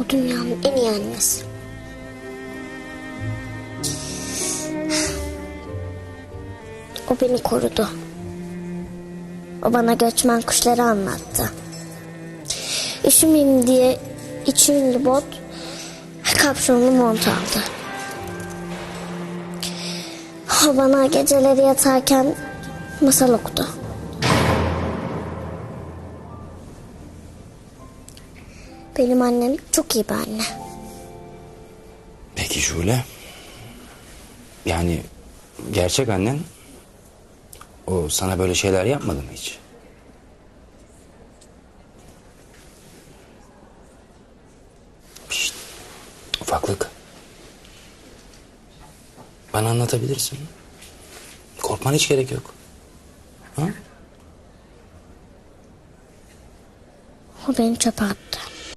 O dünyanın en iyi annesi. O beni korudu. O bana göçmen kuşları anlattı. Üşümeyeyim diye içi ünlü bot, kapşonlu mont aldı. O bana geceleri yatarken masal okudu. Benim annem çok iyi bir anne. Peki Şule? Yani gerçek annen o sana böyle şeyler yapmadı mı hiç? Şşt, ufaklık. Bana anlatabilirsin. Korkman hiç gerek yok. Ha? O beni çöpe attı.